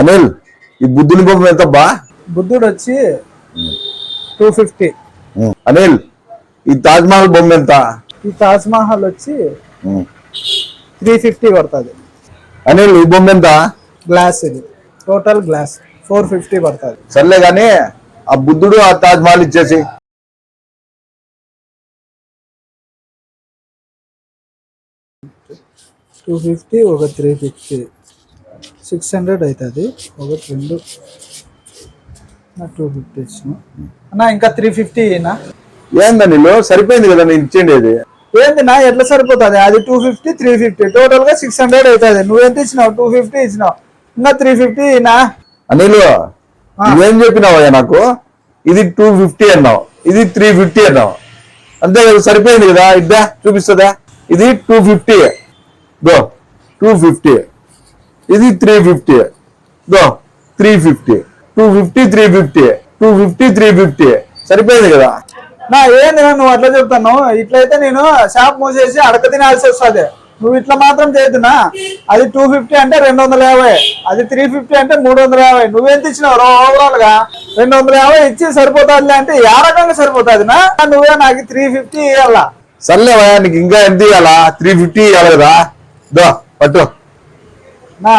అనిల్ ఈ బుద్ధుని బొమ్మ ఎంత బా బుద్ధుడు వచ్చి టూ ఫిఫ్టీ. అనిల్ ఈ తాజ్ మహల్ బొమ్మ ఎంత? ఈ తాజ్ మహల్ వచ్చి. త్రీ ఫిఫ్టీ పడుతుంది. అనిల్ ఈ బొమ్మ ఎంత? గ్లాస్ ఇది. Total glass. ఫోర్ ఫిఫ్టీ పడుతుంది. సర్లే గాని ఆ బుద్ధుడు ఆ తాజ్ మహల్ ఇచ్చేసి. టూ ఫిఫ్టీ ఒక త్రీ ఫిఫ్టీ. సిక్స్ హండ్రెడ్ అవుతుంది ఒకటి రెండు. టూ ఫిఫ్టీ ఇచ్చిన. అన్న ఇంకా త్రీ ఫిఫ్టీ నా ఏంది అనిల్ సరిపోయింది కదా నేను ఏంది నా ఎట్లా సరిపోతుంది? అది టూ ఫిఫ్టీ త్రీ ఫిఫ్టీ టోటల్గా సిక్స్ హండ్రెడ్ అవుతుంది నువ్వు ఎంత ఇచ్చినావు? టూ ఫిఫ్టీ ఇచ్చినావు. ఇంకా త్రీ ఫిఫ్టీ అనిల్ నువ్వేం చెప్పినావయ్యా నాకు? ఇది టూ ఫిఫ్టీ అన్నావు. ఇది త్రీ ఫిఫ్టీ అన్నావు. అంతే కదా సరిపోయింది కదా? ఇద్దా చూపిస్తుందా? ఇది టూ ఫిఫ్టీ దో టూ ఫిఫ్టీ ఇది త్రీ ఫిఫ్టీ దో three fifty two fifty three fifty two fifty three fifty సరిపోయింది కదా? నా ఏంది నువ్వు అట్లా చెప్తాను ఇట్లయితే నేను షాప్ మూసేసి అడక తినాల్సి వస్తుంది. నువ్వు ఇట్లా మాత్రం చేయదునా అది టూ ఫిఫ్టీ అంటే రెండు వందల యాభై. అది త్రీ ఫిఫ్టీ అంటే మూడు వందల యాభై. నువ్వెంత ఇచ్చినావు ఓవరాల్గా రెండు వందల యాభై ఇచ్చి సరిపోతుంది అంటే ఏ రకంగా సరిపోతుంది నా నువ్వే నాకు త్రీ ఫిఫ్టీ ఇవ్వాలా సర్లేవయ్యా నీకు ఇంకా ఎంత ఇవ్వాలా త్రీ ఫిఫ్టీ ఇవ్వాలి కదా? దో పట్టు నా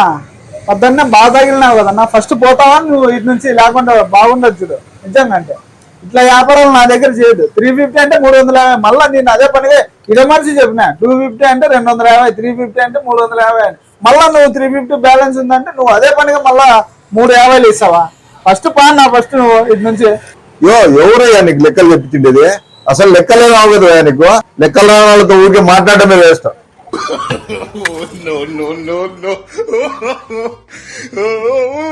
పొద్దున్నే బాగా తగిలినావు కదా నా ఫస్ట్ పోతావా? నువ్వు ఇటు నుంచి లేకుండా బాగుండదు చూడు. నిజంగా అంటే. ఇట్లా వ్యాపారాలు నా దగ్గర చేయదు త్రీ ఫిఫ్టీ అంటే మూడు వందల యాభై. మళ్ళీ నేను అదే పనిగా ఇడమర్చి చెప్పిన. టూ ఫిఫ్టీ అంటే రెండు వందల యాభై త్రీ ఫిఫ్టీ అంటే మూడు వందల యాభై అని. మళ్ళీ నువ్వు త్రీ ఫిఫ్టీ బ్యాలెన్స్ ఉందంటే నువ్వు అదే పనిగా మళ్ళీ మూడు యాభైలు ఇస్తావా? ఫస్ట్ పా నా ఫస్ట్ నువ్వు ఇటు నుంచి. యో ఎవరయ్యా నీకు లెక్కలు చెప్పిండేది అసలు లెక్కలే రావు కదా నీకు? లెక్కలు రాని వాళ్ళతో ఊరికే మాట్లాడటమే వేస్తావు no, no, no, no.